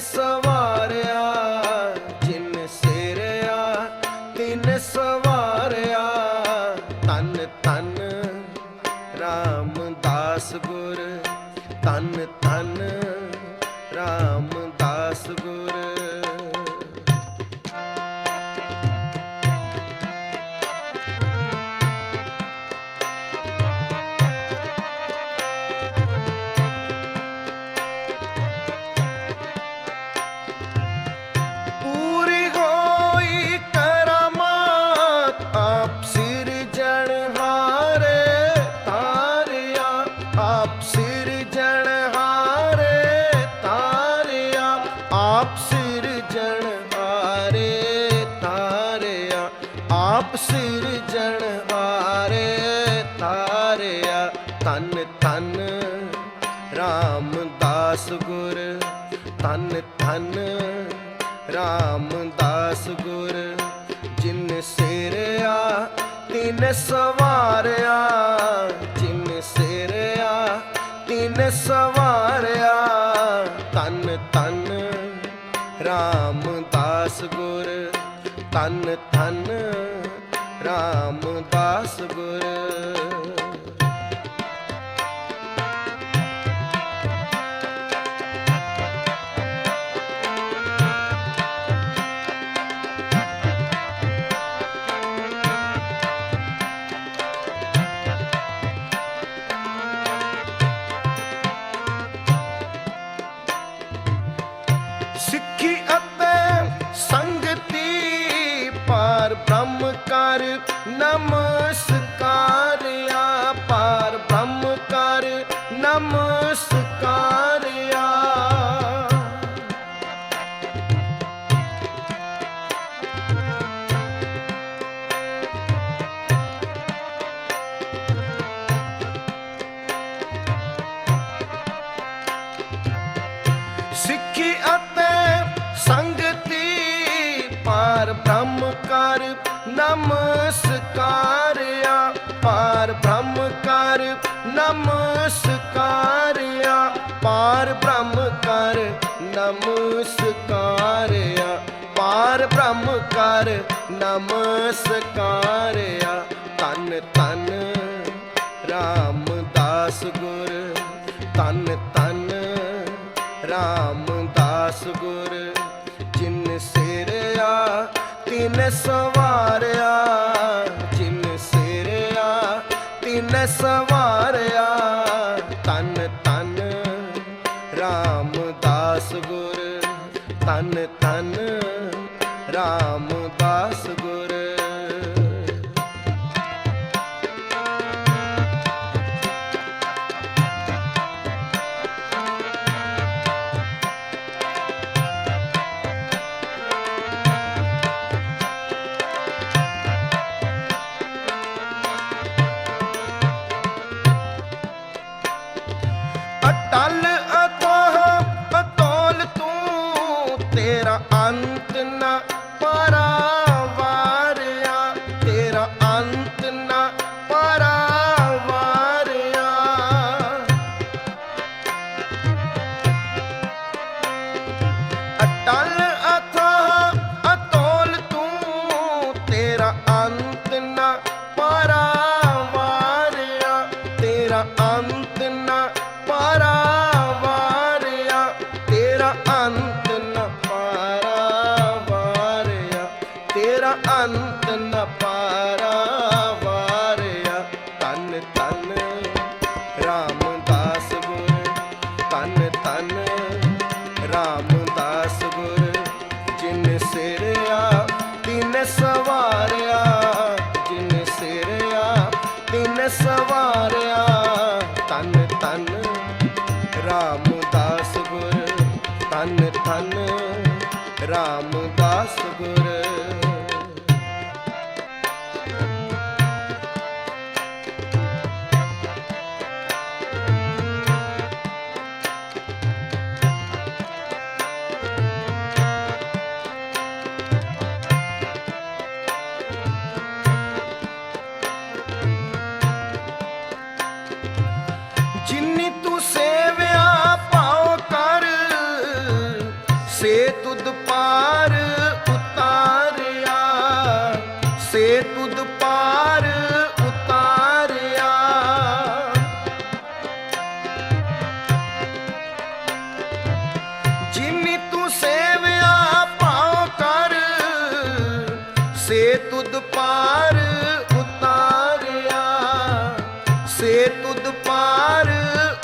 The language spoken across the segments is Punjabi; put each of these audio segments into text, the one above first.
ਸਵਾਰਿਆ ਆਪ ਸਿਰਜਣਹਾਰੇ ਤਾਰਿਆ ਤਨ ਤਨ ਰਾਮਦਾਸ ਗੁਰ ਤਨ ਤਨ ਰਾਮਦਾਸ ਗੁਰ, ਜਿਨ ਸਿਰਿਆ, ਤਿਨ ਸਵਾਰਿਆ। ਜਿਨ ਸਿਰਿਆ, ਤਿਨ ਸਵਾਰਿਆ। ਤਨ ਤਨ ਰਾਮਦਾਸ ਗੁਰ ਤਨ ਤਨ ਰਾਮਦਾਸ ਗੁਰ। ਸਿੱਖੀ ਬ੍ਰਹਮ ਪਾਰ ਕਰ, ਨਮਸਕਾਰਿਆ। ਪਾਰ ਬ੍ਰਹਮ ਕਰ, ਨਮਸਕਾਰਿਆ। ਪਾਰ ਬ੍ਰਹਮ ਕਰ, ਨਮਸਕਾਰਿਆ। ਤਨ ਤਨ ਰਾਮਦਾਸ ਗੁਰ। ਤਨ ਤਨ ਰਾਮਦਾਸ ਗੁਰ। ਜਿਨ ਸਿਰਿਆ, ਤਿਨ ਸਵਾਰਿਆ ਪਾਰ ਉਤਾਰਿਆ ਸੇ ਤੁਧ ਪਾਰ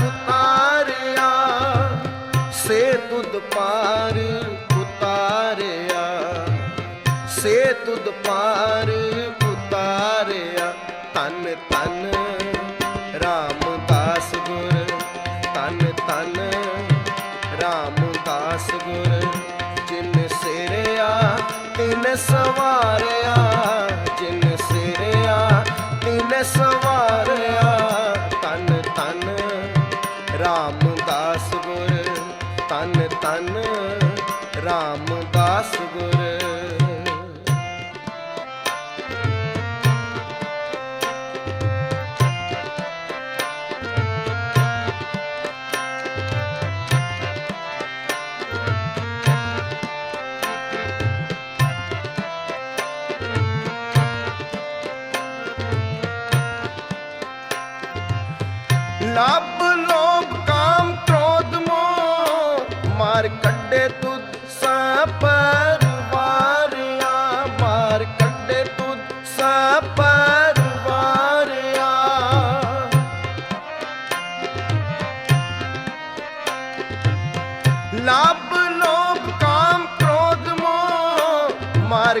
ਉਤਾਰਿਆ ਸੇ ਤੁਧ ਪਾਰ ਉਤਾਰਿਆ ਸੇ ਤੁਧ ਪਾਰ ਸਵਾਰਿਆ ਲੱਭ ਲੋਭ ਕਾਮ ਕ੍ਰੋਧ ਮੋਹ ਮਾਰ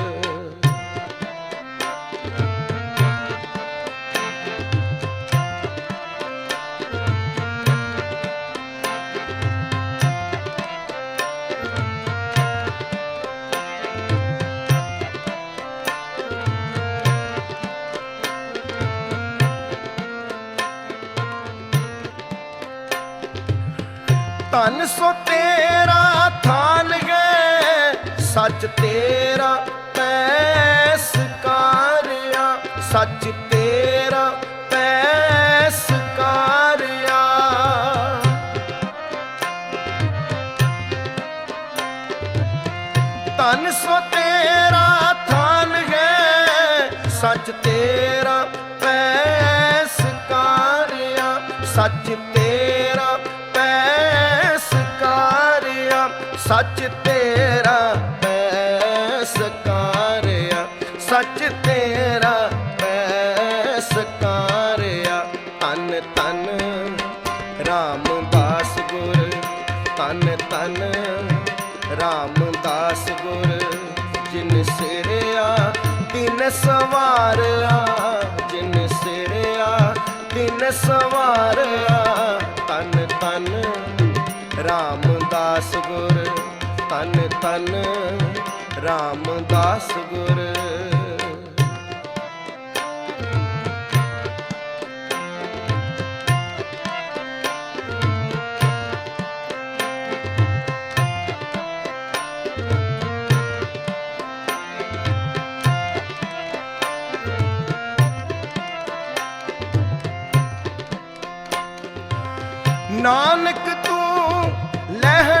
ਧਨ ਸੋ ਤੇਰਾ ਥਾਨ ਹੈ, ਸੱਚ ਤੇਰਾ ਪੈਸ ਕਾਰਿਆ, ਸੱਚ ਤੇਰਾ ਪੈਸ ਕਾਰਿਆ। ਧਨ ਸੋ ਤੇਰਾ ਥਾਨ ਹੈ, ਸੱਚ ਤੇਰਾ ਸੱਚ ਤੇਰਾ ਪੈਸ ਕਾਰਿਆ, ਸੱਚ ਤੇਰਾ ਪੈਸ ਕਾਰਿਆ। ਤਨ ਤਨ ਰਾਮਦਾਸ ਗੁਰ ਤਨ ਤਨ ਰਾਮਦਾਸ ਗੁਰ, ਜਿਨ ਸਿਰਿਆ, ਤਿਨ ਸਵਾਰਿਆ, ਜਿਨ ਸਿਰਿਆ, ਤਿਨ ਸਵਾਰਿਆ। ਤਨ ਤਨ ਰਾਮਦਾਸ ਗੁਰ ਤਨ ਤਨ ਰਾਮਦਾਸ ਗੁਰ। ਨਾਨਕ ਤੂੰ लहर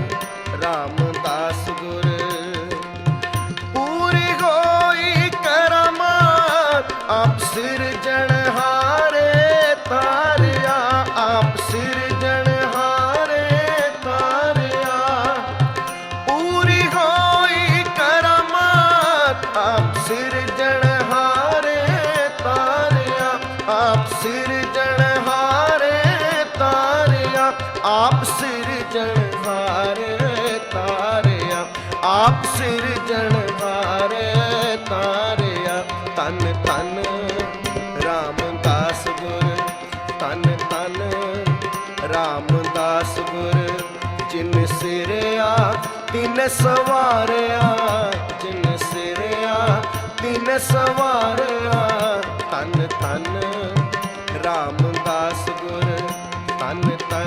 ਤਾਰਿਆ ਆਪ ਸਿਰਜਣਹਾਰੇ ਤਾਰਿਆ, ਆਪ ਸਿਰਜਣਹਾਰੇ ਤਾਰਿਆ। ਤਨ ਤਨ ਰਾਮਦਾਸ ਗੁਰ ਤਨ ਤਨ ਰਾਮਦਾਸ ਗੁਰ। ਜਿਨ ਸਿਰਿਆ, ਤਿਨ ਸਵਾਰਿਆ, ਜਿਨ ਸਿਰਿਆ, ਤਿਨ ਸਵਾਰਿਆ। ਤਨ ਤਨ ਰਾਮਦਾਸ